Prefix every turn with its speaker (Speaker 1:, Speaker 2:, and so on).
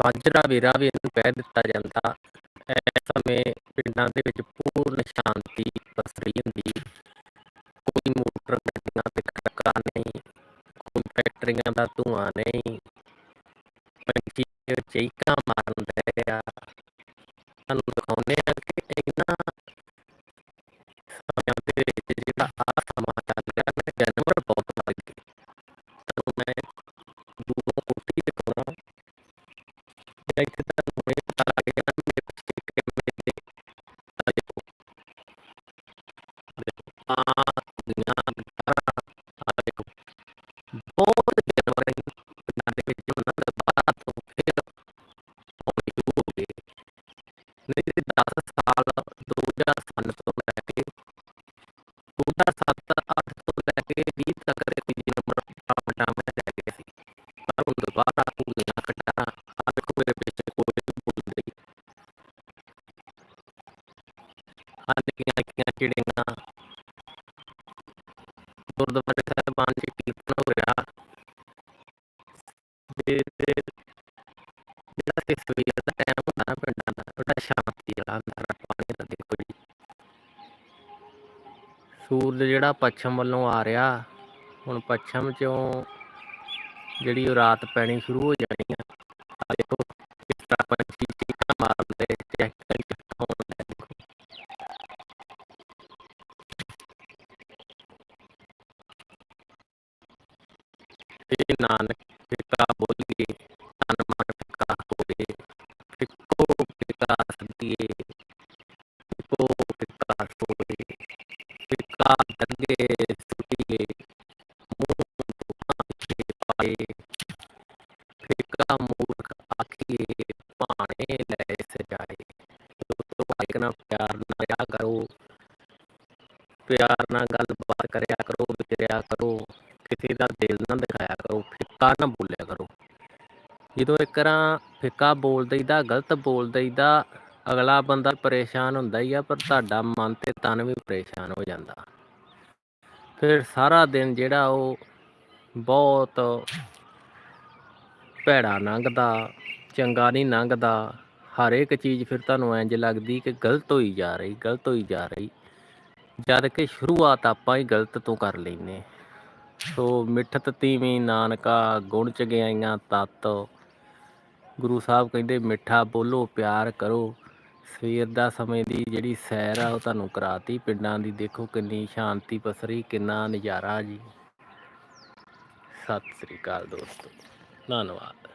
Speaker 1: ਸਾਜਰਾ vera ਵੀ ਇਹਨੂੰ ਕਹਿ ਦਿੱਤਾ ਜਾਂਦਾ। ਇਸ ਸਮੇਂ ਪਿੰਡਾਂ ਦੇ ਵਿੱਚ ਪੂਰਨ ਸ਼ਾਂਤੀ ਪਸਰੀ ਹੁੰਦੀ। ਕੋਈ ਮੋਟਰ ਗੱਡੀਆਂ ਤੇ ਖੜਕਾ ਨਹੀਂ, ਕੋਈ ਫੈਕਟਰੀਆਂ ਦਾ ਧੂਆਂ ਨਹੀਂ, ਪੰਛੀ ਚੀਕਾਂ ਮਾਰਨ ਦੇ ਆ। ਸਾਨੂੰ ਦਿਖਾਉਂਦੇ ਤੋਂ ਲੈ ਕੇ 20 ਤੱਕ ਦੇ ਤੀਜੇ ਨੰਬਰ ਪ੍ਰਾਪਤ ਮੈਂ ਲੈ ਗਏ ਸੀ ਪਰ ਹੁਣ ਦੁਬਾਰਾ ਕੁੜੀਆਂ ਕਟਾਣਾ ਆ ਦੇਖੋ ਮੇਰੇ ਪਿੱਛੇ ਕੋਈ ਨਹੀਂ ਬੋਲਦੀ ਸੂਰਜ ਜਿਹੜਾ ਪੱਛਮ ਵੱਲੋਂ ਆ ਰਿਹਾ, ਹੁਣ ਪੱਛਮ ਚੋਂ ਜਿਹੜੀ ਉਹ ਰਾਤ ਪੈਣੀ ਸ਼ੁਰੂ ਹੋ ਜਾਣੀ ਆ। ਆ ਦੇਖੋ ਇਸ ਤਰ੍ਹਾਂ ਪੰਛੀ ਚੀਕਾਂ ਮਾਰਦੇ ਚੈੱਕ ਕਰਕੇ ਹੋਣ ਦੇਖੋ। ਇਹ ਨਾਨਕ ਪਿਤਾ ਬੋਲੀਏ, ਤਨ ਮਨ ਫਿੱਕਾ ਹੋਏ ਫਿੱਕੋ ਫਿੱਕਾ ਸਦੀਏ। ਸੁਟੀਏ ਮੂੰਹ ਦੁਖਾਂ ਪਿਛੇ ਪਾਏ ਫਿੱਕਾ ਮੂਰਖ ਆਖੀਏ ਭਾਣੇ ਲੈ ਸਜਾਏ ਦੋਸਤੋ ਭਾਈ ਨਾਲ ਪਿਆਰ ਨਾਲ ਰਿਹਾ ਕਰੋ ਪਿਆਰ ਨਾਲ ਗੱਲਬਾਤ ਕਰਿਆ ਕਰੋ ਵਿਚਰਿਆ ਕਰੋ ਕਿਸੇ ਦਾ ਦਿਲ ਨਾ ਦਿਖਾਇਆ ਕਰੋ ਫਿੱਕਾ ਨਾ ਬੋਲਿਆ ਕਰੋ ਜਦੋਂ ਇੱਕ ਰਾਂ ਫਿੱਕਾ ਬੋਲ ਦਈਦਾ ਗਲਤ ਬੋਲ ਦਈਦਾ ਅਗਲਾ ਬੰਦਾ ਪਰੇਸ਼ਾਨ ਹੁੰਦਾ ਹੀ ਆ ਪਰ ਤੁਹਾਡਾ ਮਨ ਤੇ ਤਨ ਵੀ ਪਰੇਸ਼ਾਨ ਹੋ ਜਾਂਦਾ ਫਿਰ ਸਾਰਾ ਦਿਨ ਜਿਹੜਾ ਉਹ ਬਹੁਤ ਭੈੜਾ ਲੰਘਦਾ, ਚੰਗਾ ਨਹੀਂ ਲੰਘਦਾ। ਹਰ ਇੱਕ ਚੀਜ਼ ਫਿਰ ਤੁਹਾਨੂੰ ਇੰਜ ਲੱਗਦੀ ਕਿ ਗਲਤ ਹੋਈ ਜਾ ਰਹੀ, ਗਲਤ ਹੋਈ ਜਾ ਰਹੀ। ਜਦ ਕਿ ਸ਼ੁਰੂਆਤ ਆਪਾਂ ਹੀ ਗਲਤ ਤੋਂ ਕਰ ਲੈਨੇ ਸੋ ਮਿੱਠਤ ਤੀਵੀਂ ਨਾਨਕਾ ਗੁਣ ਚ ਗਈਆਂ ਤਤ। ਗੁਰੂ ਸਾਹਿਬ ਕਹਿੰਦੇ, ਮਿੱਠਾ ਬੋਲੋ, ਪਿਆਰ ਕਰੋ। ਸਵੇਰ ਦਾ ਸਮੇਂ ਦੀ ਜਿਹੜੀ ਸੈਰ ਆ, ਉਹ ਤੁਹਾਨੂੰ ਕਰਾਤੀ ਪਿੰਡਾਂ ਦੀ। ਦੇਖੋ ਕਿੰਨੀ ਸ਼ਾਂਤੀ ਪਸਰੀ, ਕਿੰਨਾ ਨਜ਼ਾਰਾ ਜੀ। ਸਤਿ ਸ੍ਰੀ ਅਕਾਲ ਦੋਸਤੋ। ਧੰਨਵਾਦ।